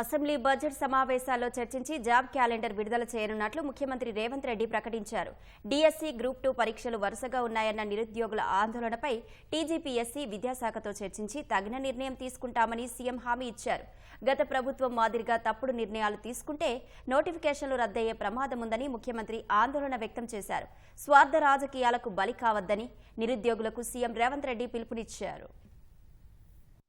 Assembly budget సమావేశాల్లో చర్చించి job calendar విడుదల చేయనున్నట్లు ముఖ్యమంత్రి రేవంత్ రెడ్డి ప్రకటించారు. డిఎస్సీ గ్రూప్ టూ పరీక్షలు వరుసగా ఉన్నాయన్న నిరుద్యోగుల ఆందోళనపై టీజీపీఎస్సీ విద్యాశాఖతో చర్చించి తగిన నిర్ణయం తీసుకుంటామని సీఎం హామీ ఇచ్చారు. గత ప్రభుత్వం మాదిరిగా తప్పుడు నిర్ణయాలు తీసుకుంటే నోటిఫికేషన్లు రద్దయ్యే ప్రమాదం ఉందని ముఖ్యమంత్రి ఆందోళన వ్యక్తం చేశారు. స్వార్థ రాజకీయాలకు బలి కావద్దని నిరుద్యోగులకు సీఎం రేవంత్ రెడ్డి పిలుపునిచ్చారు.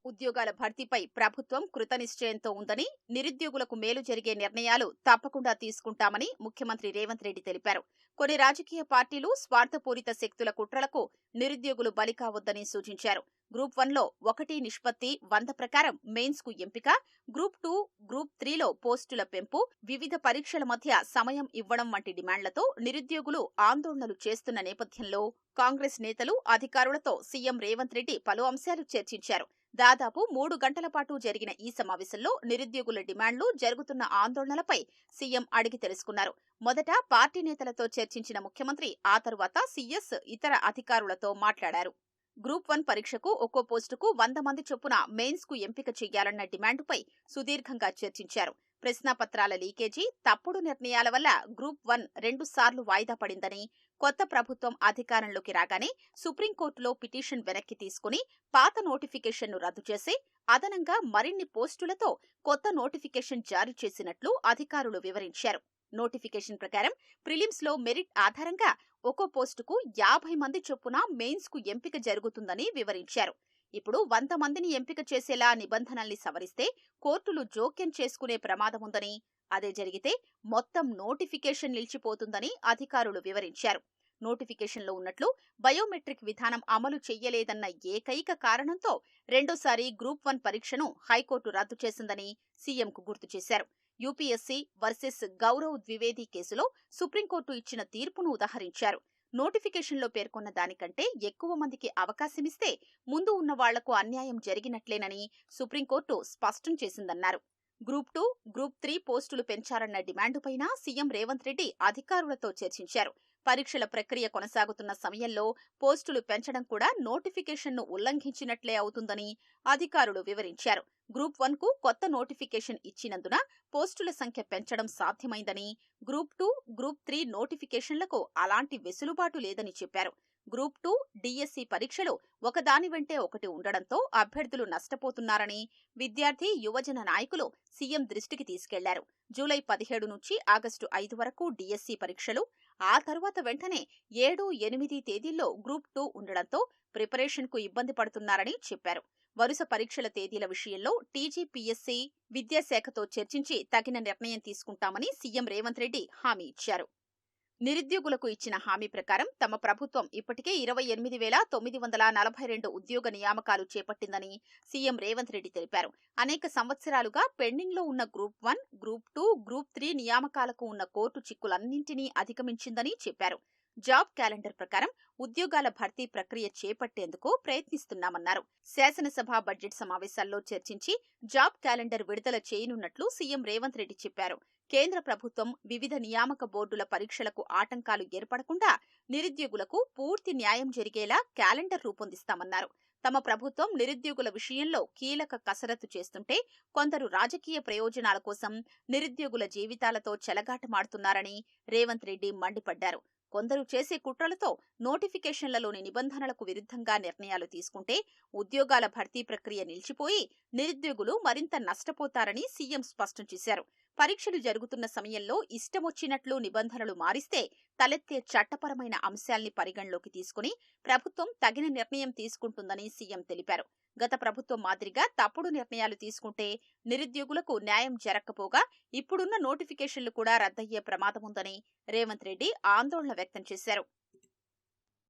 ఉద్యోగాల భర్తీపై ప్రభుత్వం కృతనిశ్చయంతో ఉందని నిరుద్యోగులకు మేలు జరిగే నిర్ణయాలు తప్పకుండా తీసుకుంటామని ముఖ్యమంత్రి రేవంత్ రెడ్డి తెలిపారు. కొన్ని రాజకీయ పార్టీలు స్వార్థపూరిత శక్తుల కుట్రలకు నిరుద్యోగులు బలి కావద్దని సూచించారు. గ్రూప్ వన్లో ఒకటి నిష్పత్తి వంద ప్రకారం మెయిన్స్కు ఎంపిక గ్రూప్ టూ గ్రూప్ త్రీలో పోస్టుల పెంపు వివిధ పరీక్షల మధ్య సమయం ఇవ్వడం వంటి డిమాండ్లతో నిరుద్యోగులు ఆందోళనలు చేస్తున్న నేపథ్యంలో కాంగ్రెస్ నేతలు అధికారులతో సీఎం రేవంత్ రెడ్డి పలు అంశాలు చర్చించారు. దాదాపు మూడు గంటల పాటు జరిగిన ఈ సమావేశంలో నిరుద్యోగుల డిమాండ్లు జరుగుతున్న ఆందోళనలపై సీఎం అడిగి తెలుసుకున్నారు. మొదట పార్టీ నేతలతో చర్చించిన ముఖ్యమంత్రి ఆ తరువాత సీఎస్ ఇతర అధికారులతో మాట్లాడారు. గ్రూప్ వన్ పరీక్షకు ఒక్కో పోస్టుకు వంద మంది చొప్పున మెయిన్స్కు ఎంపిక చేయాలన్న డిమాండుపై సుదీర్ఘంగా చర్చించారు. ప్రశ్నాపత్రాల లీకేజీ తప్పుడు నిర్ణయాల వల్ల గ్రూప్ వన్ రెండుసార్లు వాయిదా పడిందని కొత్త ప్రభుత్వం అధికారంలోకి రాగానే సుప్రీంకోర్టులో పిటిషన్ వెనక్కి తీసుకుని పాత నోటిఫికేషన్ను రద్దు చేసి అదనంగా మరిన్ని పోస్టులతో కొత్త నోటిఫికేషన్ జారీ చేసినట్లు అధికారులు వివరించారు. నోటిఫికేషన్ ప్రకారం ప్రిలిమ్స్లో మెరిట్ ఆధారంగా ఒక్కో పోస్టుకు యాభై మంది చొప్పున మెయిన్స్కు ఎంపిక జరుగుతుందని వివరించారు. ఇప్పుడు వంద మందిని ఎంపిక చేసేలా నిబంధనల్ని సవరిస్తే కోర్టులు జోక్యం చేసుకునే ప్రమాదముందని అదే జరిగితే మొత్తం నోటిఫికేషన్ నిలిచిపోతుందని అధికారులు వివరించారు. నోటిఫికేషన్లో ఉన్నట్లు బయోమెట్రిక్ విధానం అమలు చెయ్యలేదన్న ఏకైక కారణంతో రెండోసారి గ్రూప్ వన్ పరీక్షను హైకోర్టు రద్దు చేసిందని సీఎంకు గుర్తు చేశారు. యూపీఎస్సీ వర్సెస్ గౌరవ్ ద్వివేది కేసులో సుప్రీంకోర్టు ఇచ్చిన తీర్పును ఉదహరించారు. నోటిఫికేషన్లో పేర్కొన్న దానికంటే ఎక్కువ మందికి అవకాశమిస్తే ముందు ఉన్న వాళ్ళకు అన్యాయం జరిగినట్లేనని సుప్రీంకోర్టు స్పష్టం చేసిందన్నారు. గ్రూప్ టూ గ్రూప్ త్రీ పోస్టులు పెంచారన్న డిమాండుపైన సీఎం రేవంత్ రెడ్డి అధికారులతో చర్చించారు. పరీక్షల ప్రక్రియ కొనసాగుతున్న సమయంలో పోస్టులు పెంచడం కూడా నోటిఫికేషన్ను ఉల్లంఘించినట్లే అవుతుందని అధికారులు వివరించారు. గ్రూప్ వన్కు కొత్త నోటిఫికేషన్ ఇచ్చినందున పోస్టుల సంఖ్య పెంచడం సాధ్యమైందని గ్రూప్ టూ గ్రూప్ త్రీ నోటిఫికేషన్లకు అలాంటి వెసులుబాటు లేదని చెప్పారు. గ్రూప్ టూ డిఎస్సి పరీక్షలు ఒకదాని వెంటే ఒకటి ఉండడంతో అభ్యర్థులు నష్టపోతున్నారని విద్యార్థి యువజన నాయకులు సీఎం దృష్టికి తీసుకెళ్ళారు. జూలై పదిహేడు నుంచి ఆగస్టు ఐదు వరకు డిఎస్సి పరీక్షలు ఆ తరువాత వెంటనే ఏడు ఎనిమిది తేదీల్లో గ్రూప్ టూ ఉండడంతో ప్రిపరేషన్కు ఇబ్బంది పడుతున్నారని చెప్పారు. వరుస పరీక్షల తేదీల విషయంలో టీజీపీఎస్సీ విద్యాశాఖతో చర్చించి తగిన నిర్ణయం తీసుకుంటామని సీఎం రేవంత్ రెడ్డి హామీ ఇచ్చారు. నిరుద్యోగులకు ఇచ్చిన హామీ ప్రకారం తమ ప్రభుత్వం ఇప్పటికే ఇరవై ఎనిమిది వేల తొమ్మిది వందల నలభై రెండు ఉద్యోగ నియామకాలు చేపట్టిందని సీఎం రేవంత్ రెడ్డి తెలిపారు. అనేక సంవత్సరాలుగా పెండింగ్లో ఉన్న group one group two group three నియామకాలకు ఉన్న కోర్టు చిక్కులన్నింటినీ అధిగమించిందని చెప్పారు. జాబ్ క్యాలెండర్ ప్రకారం ఉద్యోగాల భర్తీ ప్రక్రియ చేపట్టేందుకు ప్రయత్నిస్తున్నామన్నారు. శాసనసభ బడ్జెట్ సమావేశాల్లో చర్చించి జాబ్ క్యాలెండర్ విడుదల చేయనున్నట్లు సీఎం రేవంత్ రెడ్డి చెప్పారు. కేంద్ర ప్రభుత్వం వివిధ నియామక బోర్డుల పరీక్షలకు ఆటంకాలు ఏర్పడకుండా నిరుద్యోగులకు పూర్తి న్యాయం జరిగేలా క్యాలెండర్ రూపొందిస్తామన్నారు. తమ ప్రభుత్వం నిరుద్యోగుల విషయంలో కీలక కసరత్తు చేస్తుంటే కొందరు రాజకీయ ప్రయోజనాల కోసం నిరుద్యోగుల జీవితాలతో చెలగాటమాడుతున్నారని రేవంత్ రెడ్డి మండిపడ్డారు. కొందరు చేసే కుట్రలతో నోటిఫికేషన్లలోని నిబంధనలకు విరుద్ధంగా నిర్ణయాలు తీసుకుంటే ఉద్యోగాల భర్తీ ప్రక్రియ నిలిచిపోయి నిరుద్యోగులు మరింత నష్టపోతారని సీఎం స్పష్టం చేశారు. పరీక్షలు జరుగుతున్న సమయంలో ఇష్టమొచ్చినట్లు నిబంధనలు మారిస్తే తలెత్తే చట్టపరమైన అంశాల్ని పరిగణలోకి తీసుకుని ప్రభుత్వం తగిన నిర్ణయం తీసుకుంటుందని సీఎం తెలిపారు. గత ప్రభుత్వం మాదిరిగా తప్పుడు నిర్ణయాలు తీసుకుంటే నిరుద్యోగులకు న్యాయం జరగకపోగా ఇప్పుడున్న నోటిఫికేషన్లు కూడా రద్దయ్యే ప్రమాదముందని రేవంత్ రెడ్డి ఆందోళన వ్యక్తం చేశారు.